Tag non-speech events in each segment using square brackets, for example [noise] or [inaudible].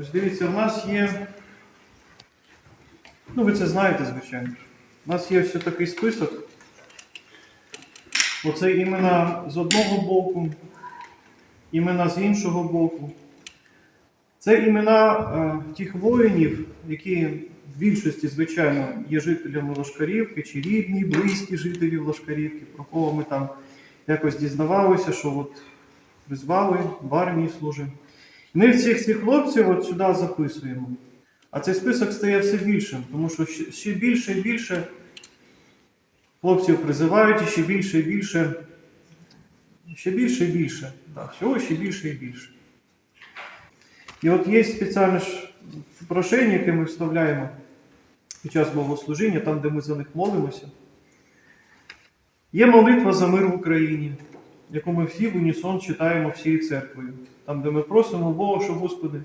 Ось дивіться, в нас є. Ну, ви це знаєте, звичайно. У нас є ось такий список. Оце імена з одного боку, імена з іншого боку. Це імена е, тих воїнів, які в більшості, звичайно, є жителями Лошкарівки, чи рідні, близькі жителів Лошкарівки, про кого ми там якось дізнавалися, що от призвали, в армії служимо. Ми всіх цих хлопців от сюди записуємо. А цей список стає все більшим, тому що ще- більше і більше хлопців призивають, і ще більше і більше, ще більше і більше. Да, всього ще більше і більше. І от є спеціальне прошення, яке ми вставляємо під час богослужіння, там, де ми за них молимося. Є молитва за мир в Україні, яку ми всі в унісон читаємо всією церквою, там, де ми просимо Бога, що Господи,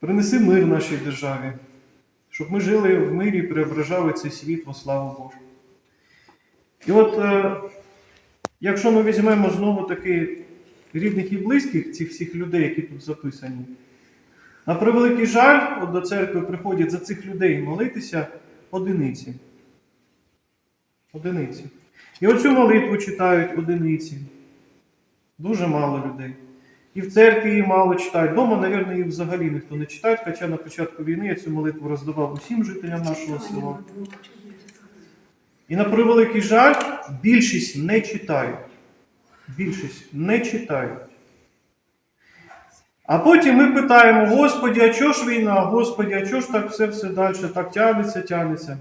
принеси мир нашій державі, щоб ми жили в мирі і преображали цей світ во славу Божу. І от, е, якщо ми візьмемо знову таки рідних і близьких цих всіх людей, які тут записані, на превеликий жаль, от до церкви приходять за цих людей молитися одиниці. Одиниці. І оцю молитву читають одиниці. Дуже мало людей. І в церкві її мало читають. Дома, мабуть, її взагалі ніхто не читає, хоча на початку війни я цю молитву роздавав усім жителям нашого села. І на превеликий жаль, більшість не читають. Більшість не читають. А потім ми питаємо, Господі, а чого ж війна? Господі, а чого ж так все все далі, так тягнеться, тягнеться?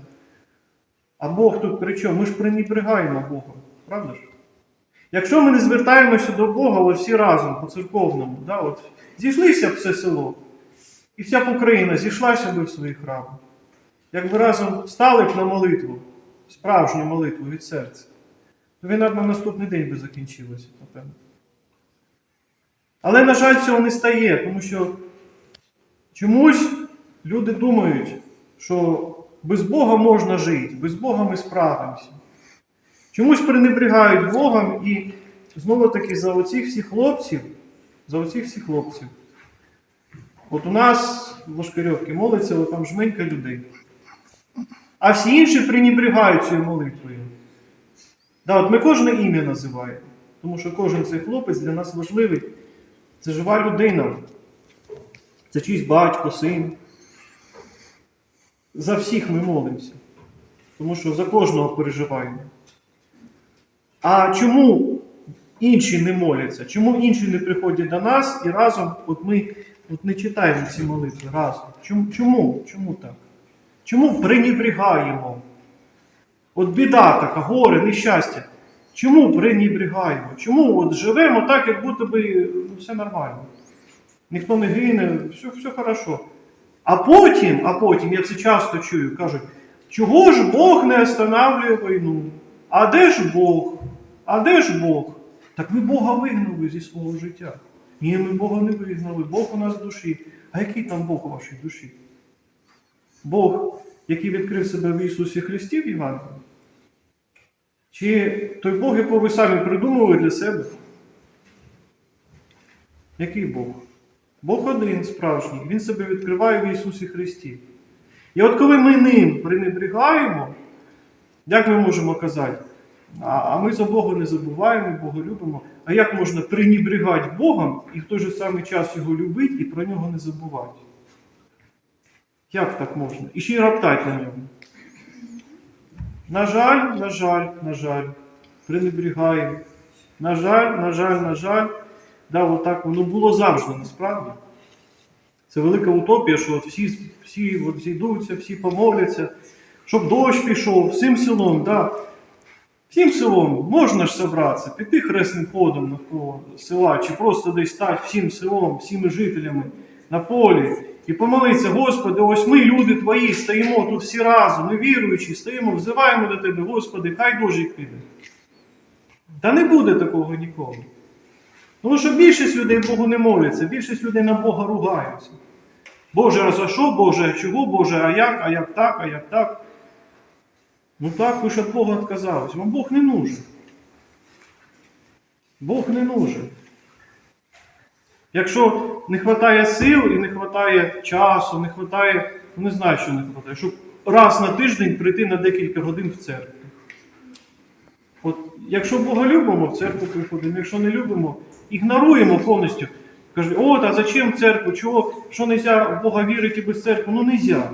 А Бог тут при чому? Ми ж пренебрегаємо Бога, правда ж? Якщо ми не звертаємося до Бога, от всі разом по церковному, да, от, зійшлися б все село, і вся б Україна зійшлася б в свої храми. Якби разом стали б на молитву, справжню молитву від серця, то війна б на наступний день би закінчилася, напевно. Але, на жаль, цього не стає, тому що чомусь люди думають, що без Бога можна жити, без Бога ми справимося. Чомусь пренебрігають Богом і знову таки за оцих всіх хлопців, за оцих всіх хлопців. От у нас в Лошкарьовці молиться от там жменька людей. А всі інші пренебрігають цією молитвою. Да, от ми кожне ім'я називаємо, тому що кожен цей хлопець для нас важливий. Це жива людина. Це чийсь батько, син. За всіх ми молимося. Тому що за кожного переживаємо. А чому інші не моляться? Чому інші не приходять до нас і разом от ми от не читаємо ці молитви разом? Чому? Чому, чому так? Чому пренебрігаємо? От біда така, горе, нещастя. Чому пренебрігаємо? Чому от живемо так, як будто би ну, все нормально? Ніхто не гине, все, все хорошо. А потім, а потім, я це часто чую, кажуть, чого ж Бог не останавливає війну? А де ж Бог? А де ж Бог? Так ви Бога вигнали зі свого життя. Ні, ми Бога не вигнали, Бог у нас в душі. А який там Бог у вашій душі? Бог, який відкрив себе в Ісусі Христі в Євангелії? Чи той Бог, якого ви самі придумали для себе? Який Бог? Бог один справжній, Він себе відкриває в Ісусі Христі. І от коли ми ним пренебрігаємо, як ми можемо казати? А, а ми за Бога не забуваємо, Бога любимо. А як можна пренебрігати Богом і в той же самий час його любити і про нього не забувати? Як так можна? І ще й роптати на ньому. На жаль, на жаль, на жаль, пренебрігаємо. На жаль, на жаль, на жаль, да, отак воно було завжди, насправді. Це велика утопія, що от всі, всі от зійдуться, всі помоляться, щоб дощ пішов, всім селом, да. Всім селом можна ж зібратися, піти хресним ходом навколо села, чи просто десь стати всім селом, всіми жителями на полі і помолитися, Господи, ось ми, люди Твої, стоїмо тут всі разом, ми віруючі, стоїмо, взиваємо до Тебе, Господи, хай дощик піде. Та не буде такого ніколи. Тому що більшість людей Богу не моляться, більшість людей на Бога ругаються. Боже, а за що, Боже, а чого, Боже, а як, а як так, а як так? Ну так, ви ж від Бога відказались. Вам Бог не нужен. Бог не нужен. Якщо не вистачає сил і не вистачає часу, не вистачає, ну не знаю, що не вистачає, щоб раз на тиждень прийти на декілька годин в церкву. От, якщо Бога любимо, в церкву приходимо, якщо не любимо, ігноруємо повністю. Кажуть, от, а зачем церкву? Чого? Що не можна в Бога вірити без церкви? Ну не можна.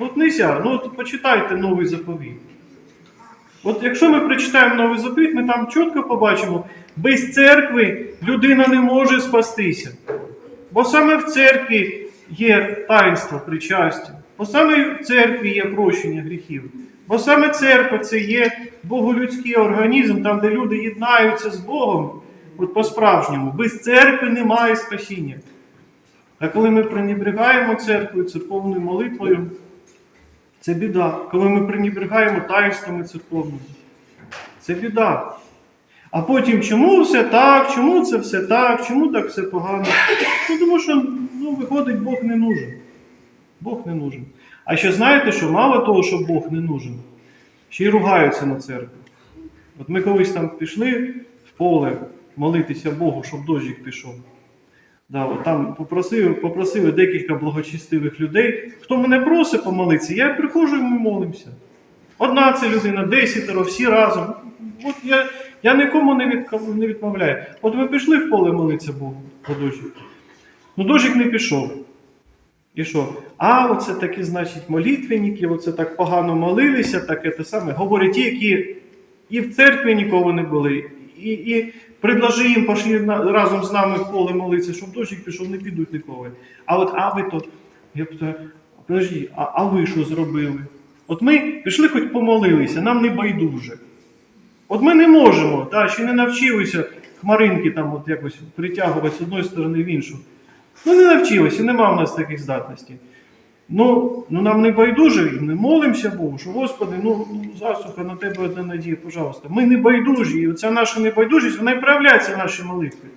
Не. Ну от почитайте новий заповіт. От якщо ми прочитаємо новий заповіт, ми там чітко побачимо, без церкви людина не може спастися. Бо саме в церкві є таїнство причастя, бо саме в церкві є прощення гріхів. Бо саме церква це є боголюдський організм, там, де люди єднаються з Богом от по-справжньому. Без церкви немає спасіння. А коли ми пренебрегаємо церквою, церковною молитвою, це біда. Коли ми пренебрегаємо таїнствами церковними, це біда. А потім, чому все так, чому це все так, чому так все погано? Ну, тому що, ну, виходить, Бог не нужен. Бог не нужен. А ще знаєте, що мало того, що Бог не нужен, ще й ругаються на церкву. От ми колись там пішли в поле молитися Богу, щоб дощик пішов. Да, там попросили, попросили декілька благочестивих людей. Хто мене просить помолитися, я приходжу і ми молимося. Одна це людина, десятеро, всі разом. От я, я нікому не, від, не відмовляю. От ми пішли в поле молитися Богу по дощик. Ну, дощик не пішов. І що? А, оце такі, значить, молитвенники, оце так погано молилися, таке те саме. Говорять ті, які і в церкві ніколи не були, і, і предложи їм пошли на- разом з нами в поле молитися, щоб дощик пішов, не підуть ніколи. А от а ви то, я питаю, подожди, а, а ви що зробили? От ми пішли хоч помолилися, нам не байдуже. От ми не можемо, та, ще не навчилися хмаринки там от якось притягувати з одної сторони в іншу. Ну не навчилися, нема в нас таких здатностей. Ну, ну нам не байдуже, не молимося Богу, що Господи, ну, ну засуха на тебе одна надія, пожалуйста. Ми не байдужі, і оця наша небайдужість, вона і проявляється в нашій молитві.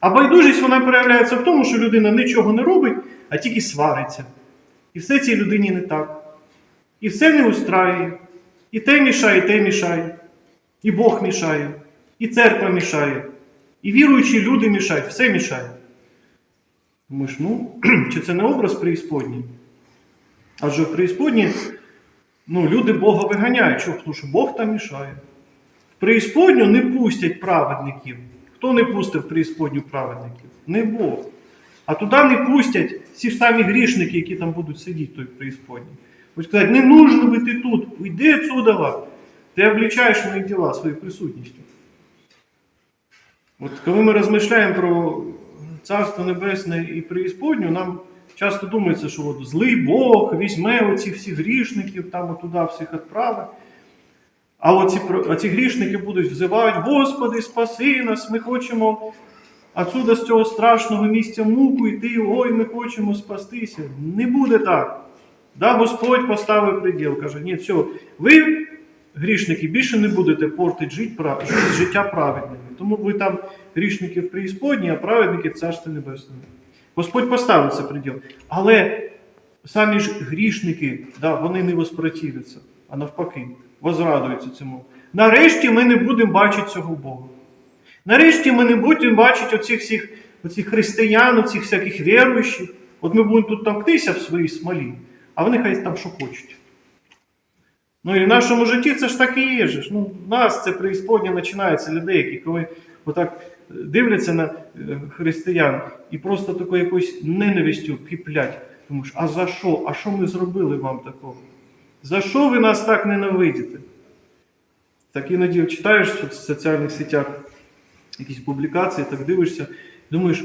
А байдужість вона проявляється в тому, що людина нічого не робить, а тільки свариться. І все цій людині не так. І все не устраює. І те мішає, і те мішає. І Бог мішає, і церква мішає, і віруючі люди мішають, все мішає. Думаєш, ну, [clears throat] чи це не образ преісподній? Адже в преісподній ну, люди Бога виганяють. Чого? Тому що Бог там мішає. В преісподню не пустять праведників. Хто не пустив преісподню праведників? Не Бог. А туди не пустять ті ж самі грішники, які там будуть сидіти той преісподній. Ось сказати, не нужно би ти тут, уйди отсюда. Ти облічаєш мої діла своєю присутністю. От коли ми розмишляємо про Царство Небесне і преісподню, нам часто думається, що от злий Бог візьме оці всіх грішників, там туди всіх відправить. А оці, оці грішники будуть взивати, Господи, спаси нас, ми хочемо отсюда з цього страшного місця муку йти, ой, ми хочемо спастися. Не буде так. Да, Господь поставив приділ, каже, ні, все, ви, грішники, більше не будете портити життя праведними. Тому ви там грішники в преісподній, а праведники в Царстві. Господь поставив це приділ. Але самі ж грішники, да, вони не воспротивляться, а навпаки, возрадуються цьому. Нарешті ми не будемо бачити цього Бога. Нарешті ми не будемо бачити оцих всіх оцих християн, оцих всяких віруючих. От ми будемо тут товктися в своїй смолі, а вони хай там що хочуть. Ну і в нашому житті це ж так і є. Ну, в нас це преісподня починається людей, які коли отак дивляться на е, християн і просто такою якоюсь ненавистю киплять. Тому що, а за що? А що ми зробили вам такого? За що ви нас так ненавидите? Так іноді читаєш в соціальних сетях якісь публікації, так дивишся, думаєш,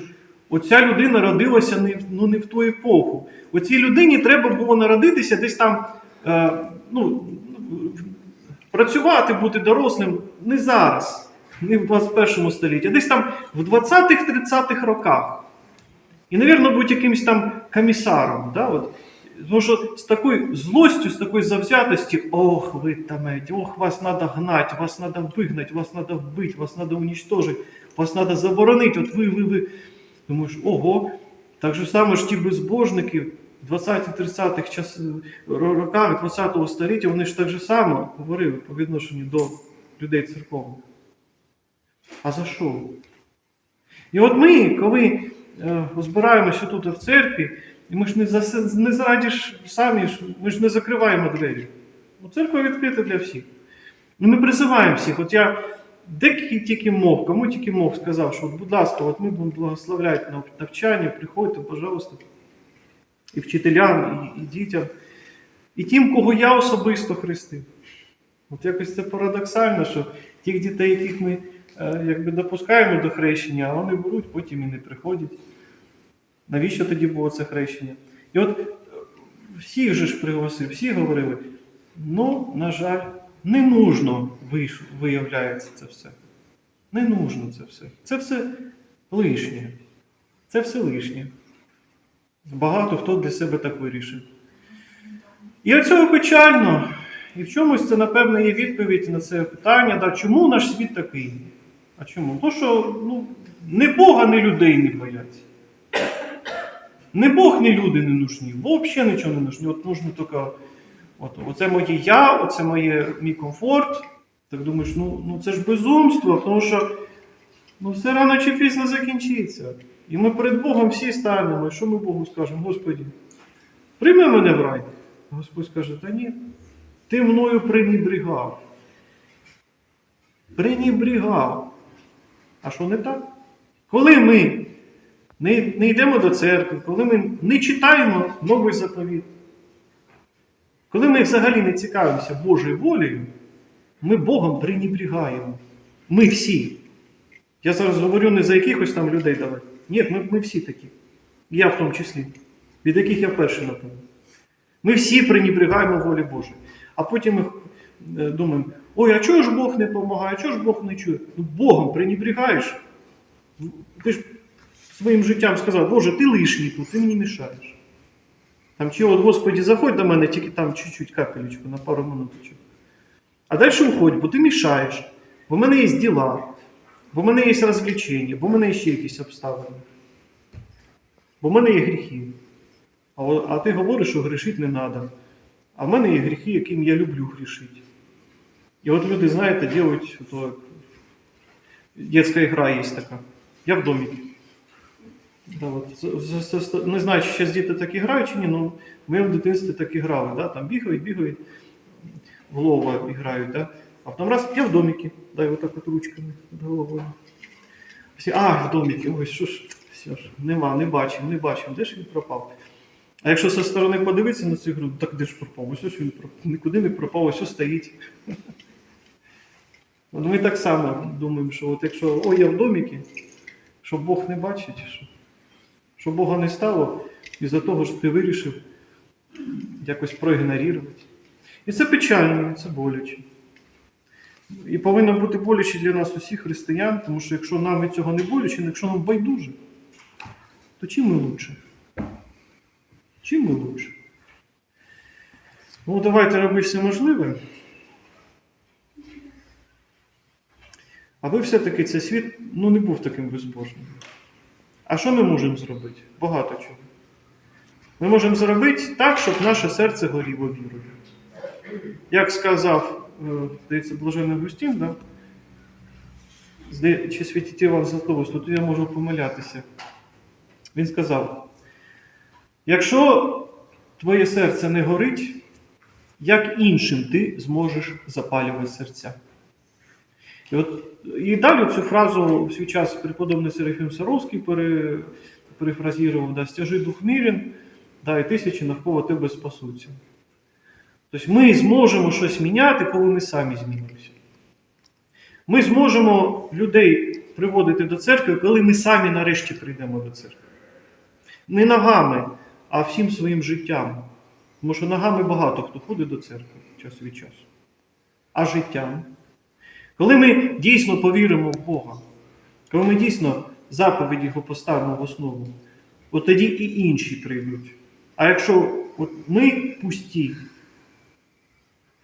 оця людина родилася не, ну, не в ту епоху. Оцій людині треба було народитися десь там, е, ну, працювати, бути дорослим не зараз, не в 21 столітті, а десь там в 20-30-х роках. І, навірно, бути якимось там комісаром. Да? От. Тому що з такою злостю, з такою завзятості, ох, ви тамете, ох, вас треба гнати, вас треба вигнати, вас треба вбити, вас треба уничтожити, вас треба заборонити. От ви, ви, ви. Думаєш, ого, так же саме ж ті безбожники в 20-30-х час... роках 20-го століття, вони ж так же само говорили по відношенню до людей церковних. А за що? І от ми, коли е, збираємося тут в церкві, і ми ж не, за, не зараді ж самі, ми ж не закриваємо двері. Церква відкрита для всіх. І ми призиваємо всіх. От я деякі тільки мог, кому тільки мог сказав, що, от, будь ласка, от ми будемо благословляти навчання, приходьте, пожалуйста, і вчителям, і, і дітям, і тим, кого я особисто хрестив. От якось це парадоксально, що тих дітей, яких ми якби допускаємо до хрещення, а вони беруть, потім і не приходять. Навіщо тоді було це хрещення? І от е, всіх же ж пригласив, всі говорили, ну, на жаль, не нужно виявляється це все. Не нужно це все. Це все лишнє. Це все лишнє. Багато хто для себе так вирішив. І оцього печально. І в чомусь це, напевно, є відповідь на це питання, да, чому наш світ такий? А чому? Тому що ну, не Бога, ні людей не бояться. Не Бог, ні люди не нужні. Взагалі нічого не нужні. От нужно тільки, от, оце моє я, оце моє мій комфорт. Так думаєш, ну, ну це ж безумство, тому що ну, все рано чи пізно закінчиться. І ми перед Богом всі станемо. І що ми Богу скажемо? Господі, прийми мене в рай. Господь скаже, та ні, ти мною пренебрігав. Пренебрігав. А що не так? Коли ми не, не йдемо до церкви, коли ми не читаємо новий заповіт, коли ми взагалі не цікавимося Божою волею, ми Богом пренебрігаємо. Ми всі. Я зараз говорю не за якихось там людей давай. Ні, ми, ми всі такі. Я в тому числі, від яких я перший напевно. Ми всі пренебрігаємо волі Божої. А потім ми е, думаємо, ой, а чого ж Бог не допомагає, чого ж Бог не чує? Ну, Богом пренебрігаєш. Ти ж своїм життям сказав, Боже, ти лишній тут, ти мені мішаєш. Там чи от, Господі, заходь до мене, тільки там чуть-чуть капелечку на пару минуточок. А далі уходь, бо ти мішаєш, бо в мене є діла, бо в мене є розвлечення, бо в мене є ще якісь обставини. Бо в мене є гріхи. А, ти говориш, що грішити не треба. А в мене є гріхи, яким я люблю грішити. І от люди, знаєте, делають то, детська гра є така. Я в домі. Да, от, не знаю, чи зараз діти так і грають чи ні, але в моєму дитинстві так і грали. Да? Там бігають, бігають, в лова грають. Да? А потім раз я в доміки. Дай отак от ручками над головою. Всі, а, в доміки, ой, що ж, все ж, нема, не бачив, не бачив, де ж він пропав. А якщо зі сторони подивитися на цю гру, так де ж пропав? Ось ж він пропав. Нікуди не пропав, ось ось стоїть. Ми так само думаємо, що от якщо ой, я в доміки, що Бог не бачить, що, що Бога не стало, і за того ж ти вирішив якось проігнорувати. І це печально, і це боляче. І повинно бути боляче для нас усіх християн, тому що якщо нам від цього не боляче, якщо нам байдуже, то чим ми лучше? Чим ми лучше? Ну, давайте робити все можливе. Аби все-таки цей світ ну, не був таким безбожним. А що ми можемо зробити? Багато чого. Ми можемо зробити так, щоб наше серце горіло вірою. Як сказав, е, здається, Блажений Густін, да? Чи святіть Іван Златовус, тут я можу помилятися. Він сказав: якщо твоє серце не горить, як іншим ти зможеш запалювати серця? І, от, і далі цю фразу в свій час преподобний Серафім Саровський пере, перефразував, да, стяжи дух мірен, да, і тисячі навколо тебе спасуться. Тобто ми зможемо щось міняти, коли ми самі змінимося. Ми зможемо людей приводити до церкви, коли ми самі нарешті прийдемо до церкви. Не ногами, а всім своїм життям. Тому що ногами багато хто ходить до церкви час від часу. А життям. Коли ми дійсно повіримо в Бога, коли ми дійсно заповіді Його поставимо в основу, от тоді і інші прийдуть. А якщо от ми пусті,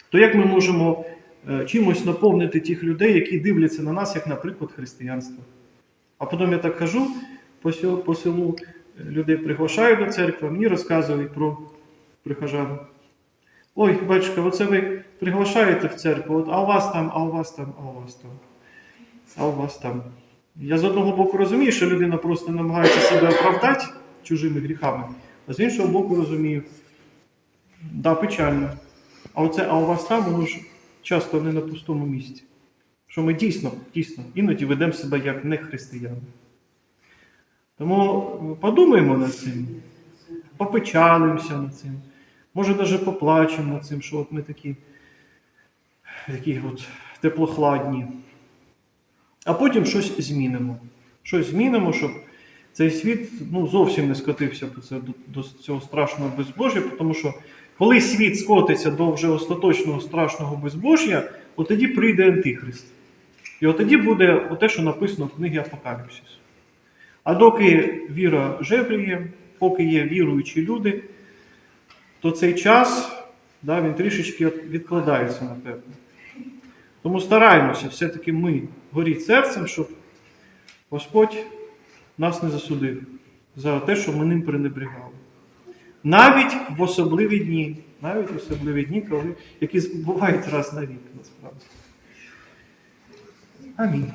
то як ми можемо е, чимось наповнити тих людей, які дивляться на нас, як, наприклад, християнство? А потім я так кажу по селу, е, людей приглашаю до церкви, мені розказують про прихожан. Ой, батюшка, оце ви приглашаєте в церкву, от, а у вас там, а у вас там, а у вас там, а у вас там. Я з одного боку розумію, що людина просто намагається себе оправдати чужими гріхами, а з іншого боку розумію, да, печально. А оце, а у вас там, воно ж часто не на пустому місці. Що ми дійсно, дійсно, іноді ведемо себе як не християни. Тому подумаємо над цим, попечалимося над цим, може навіть поплачемо над цим, що от ми такі, такі от теплохладні. А потім щось змінимо. Щось змінимо, щоб цей світ ну, зовсім не скотився до, до цього страшного безбожжя, тому що коли світ скотиться до вже остаточного страшного безбожжя, от тоді прийде Антихрист. І от тоді буде те, що написано в книгі Апокаліпсис. А доки віра жебріє, поки є віруючі люди, то цей час да, він трішечки відкладається, напевно. Тому стараємося все-таки ми горіть серцем, щоб Господь нас не засудив за те, що ми ним пренебрігали. Навіть в особливі дні, навіть в особливі дні, коли, які бувають раз на рік, насправді. Амінь.